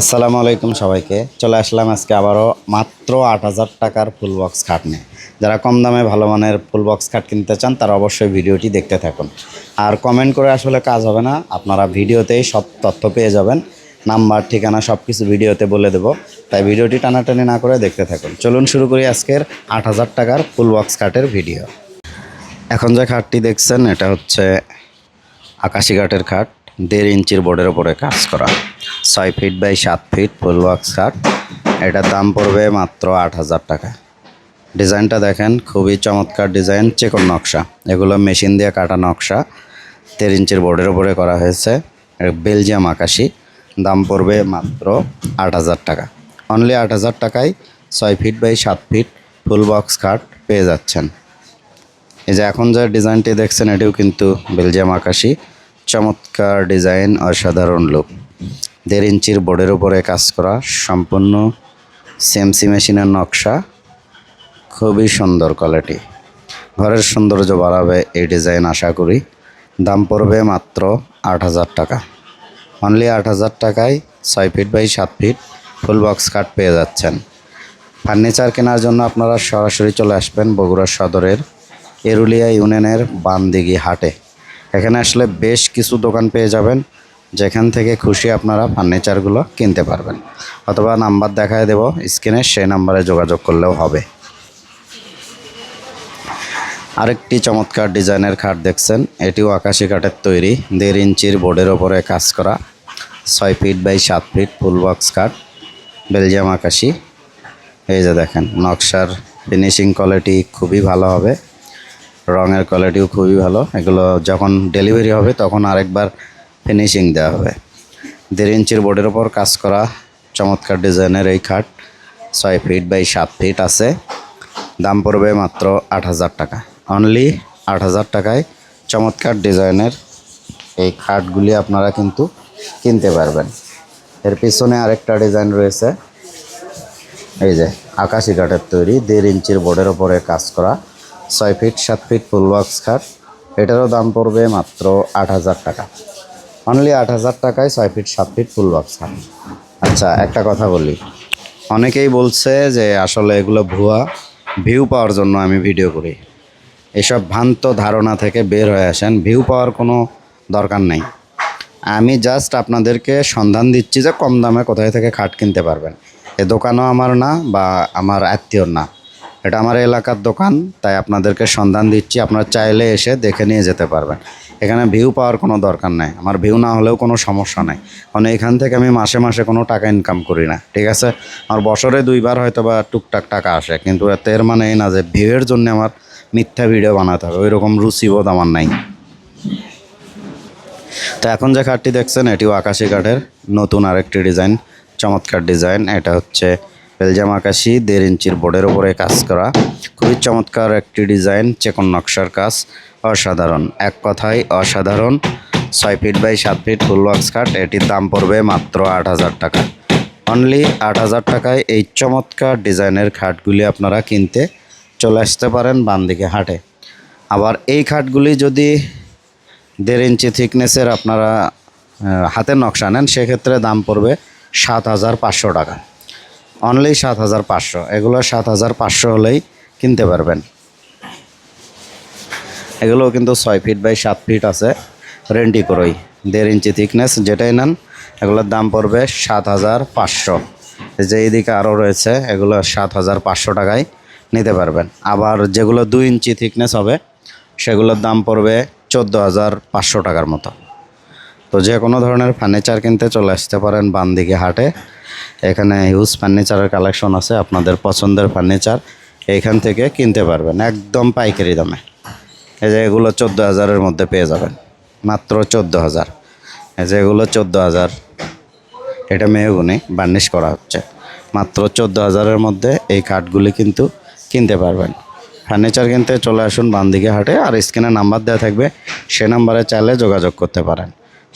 আসসালামু আলাইকুম সবাইকে। চলে আসলাম আজকে আবারও মাত্র আট হাজার টাকার ফুল বক্স খাট নিয়ে। যারা কম দামে ভালো মানের ফুল বক্স খাট কিনতে চান, তারা অবশ্যই ভিডিওটি দেখতে থাকুন। আর কমেন্ট করে আসলে কাজ হবে না, আপনারা ভিডিওতেই সব তথ্য পেয়ে যাবেন। নাম্বার, ঠিকানা সব কিছু ভিডিওতে বলে দেবো। তাই ভিডিওটি টানাটানি না করে দেখতে থাকুন। চলুন শুরু করি আজকের আট হাজার টাকার ফুল বক্স খাটের ভিডিও এখন যে খাটটি দেখছেন, এটা হচ্ছে আকাশি কাঠের খাট দেড় ইঞ্চির বোর্ডের ওপরে কাজ করা। ছয় ফিট বাই সাত ফিট ফুল বক্স খাট এটার দাম পড়বে মাত্র আট হাজার টাকা। ডিজাইনটা দেখেন, খুবই চমৎকার ডিজাইন, চেকন নকশা। এগুলো মেশিন দিয়ে কাটা নকশা। তের ইঞ্চির বোর্ডের উপরে করা হয়েছে। বেলজিয়াম আকাশি। দাম পড়বে মাত্র আট হাজার টাকা। অনলি আট হাজার টাকায় ছয় ফিট বাই সাত ফিট ফুল বক্স খাট পেয়ে যাচ্ছেন। এই যে এখন যে ডিজাইনটি দেখছেন, এটিও কিন্তু বেলজিয়াম আকাশি। চমৎকার ডিজাইন, অসাধারণ লুক দেড় ইঞ্চির বোর্ডের উপরে কাজ করা, সম্পূর্ণ সিএমসি মেশিনের নকশা, খুবই সুন্দর কোয়ালিটি ঘরের সৌন্দর্য বাড়াবে এই ডিজাইন আশা করি। দাম পড়বে মাত্র আট হাজার টাকা। অনলি আট হাজার টাকায় ছয় ফিট বাই সাত ফিট ফুল বক্স কাট পেয়ে যাচ্ছেন। ফার্নিচার কেনার জন্য আপনারা সরাসরি চলে আসবেন বগুড়া সদরের এরুলিয়া ইউনিয়নের বানদিঘি হাটে। এখানে আসলে বেশ কিছু দোকান পেয়ে যাবেন। যেখান থেকে খুশি আপনারা ফার্নিচারগুলো কিনতে পারবেন। অথবা নাম্বার দেখায় দেব স্ক্রিনে, সেই নাম্বারে যোগাযোগ করলেও হবে। আরেকটি চমৎকার ডিজাইনের খাট দেখছেন। এটিও আকাশি কাঠের তৈরি। দেড় ইঞ্চির বোর্ডের ওপরে কাজ করা। ছয় ফিট বাই সাত ফিট ফুল বক্স কাঠ বেলজিয়াম আকাশি। এই যে দেখেন, নকশার ফিনিশিং কোয়ালিটি খুবই ভালো হবে। রঙের কোয়ালিটিও খুবই ভালো। এগুলো যখন ডেলিভারি হবে, তখন আরেকবার ফিনিশিং দেওয়া হবে। দেড় ইঞ্চির বোর্ডের ওপর কাজ করা চমৎকার ডিজাইনের এই খাট। ছয় ফিট বাই সাত ফিট আছে। দাম পড়বে মাত্র আট হাজার টাকা। অনলি আট হাজার টাকায় চমৎকার ডিজাইনের এই খাটগুলি আপনারা কিন্তু কিনতে পারবেন। এর পিছনে আরেকটা ডিজাইন রয়েছে। এই যে আকাশি কাঠের তৈরি, দেড় ইঞ্চির বোর্ডের ওপরে কাজ করা। ছয় ফিট সাত ফিট ফুল বক্স খাট। এটারও দাম পড়বে মাত্র আট হাজার টাকা। অনলি আট হাজার টাকায় ছয় ফিট, সাত ফিট ফুল বক্স আচ্ছা একটা কথা বলি। অনেকেই বলছে যে আসলে এগুলো ভুয়া ভিউ পাওয়ার জন্য আমি ভিডিও করি। এসব ভ্রান্ত ধারণা থেকে বের হয়ে আসেন ভিউ পাওয়ার কোনো দরকার নেই। আমি জাস্ট আপনাদেরকে সন্ধান দিচ্ছি যে কম দামে কোথায় থেকে খাট কিনতে পারবেন। এ দোকানও আমার না বা আমার আত্মীয়র না। এটা আমার এলাকার দোকান, তাই আপনাদেরকে সন্ধান দিচ্ছি। আপনারা চাইলে এসে দেখে নিয়ে যেতে পারবেন। এখানে ভিউ পাওয়ার কোনো দরকার নাই। আমার ভিউ না হলেও কোনো সমস্যা নাই। কারণ এখান থেকে আমি মাসে মাসে কোনো টাকা ইনকাম করি না, ঠিক আছে? আমার বছরে দুইবার হয়তো বা টুকটাক টাকা আসে, কিন্তু এর মানে এই না যে ভিউয়ের জন্য আমার মিথ্যা ভিডিও বানাতে হবে। ওই রকম রুচিবোধ আমার নাই। তো এখন যে খাটটি দেখছেন, এটিও আকাশি কাঠের নতুন আরেকটি ডিজাইন চমৎকার ডিজাইন এটা হচ্ছে বেলজাম আকাশি দেড় ইঞ্চির বোর্ডের ওপরে কাজ করা। খুবই চমৎকার একটি ডিজাইন, চেকন নকশার কাজ, অসাধারণ। এক কথায় অসাধারণ। ছয় ফিট বাই সাত ফিট ফুল বক্স খাট, এটির দাম পড়বে মাত্র আট হাজার টাকা। অনলি আট হাজার টাকায় এই চমৎকার ডিজাইনের খাটগুলি আপনারা কিনতে চলে আসতে পারেন বানদিকে হাটে। আবার এই খাটগুলি যদি দেড় ইঞ্চি থিকনেসের আপনারা হাতের নকশা নেন, সেক্ষেত্রে দাম পড়বে সাত হাজার পাঁচশো টাকা। অনলি সাত হাজার পাঁচশো। এগুলো সাত হাজার পাঁচশো হলেই কিনতে পারবেন। এগুলো কিন্তু ছয় ফিট বাই সাত ফিট আছে, রেন্টি করই। দেড় ইঞ্চি থিকনেস যেটাই নেন, এগুলোর দাম পড়বে সাত হাজার পাঁচশো। যে এইদিকে আরও রয়েছে, এগুলো সাত হাজার পাঁচশো টাকায় নিতে পারবেন। আবার যেগুলো দুই ইঞ্চি থিকনেস হবে, সেগুলোর দাম পড়বে চোদ্দ হাজার পাঁচশো টাকার মতো। তো যে কোনো ধরনের ফার্নিচার কিনতে চলে আসতে পারেন বানদিকে হাটে। এখানে হিউজ ফার্নিচারের কালেকশন আছে, আপনাদের পছন্দের ফার্নিচার এইখান থেকে কিনতে পারবেন, একদম পাইকারি দামে। এই যে এগুলো চোদ্দ হাজারের মধ্যে পেয়ে যাবেন, মাত্র চোদ্দ হাজার। এই যে এগুলো চোদ্দ হাজার, এটা মেহগুনি বার্নিশ করা হচ্ছে। মাত্র চোদ্দ হাজারের মধ্যে এই কাঠগুলি কিন্তু কিনতে পারবেন। ফার্নিচার কিনতে চলে আসুন বান্দিকে হাটে, আর স্ক্রিনে নাম্বার দেওয়া থাকবে, সে নাম্বারে চাইলে যোগাযোগ করতে পারেন।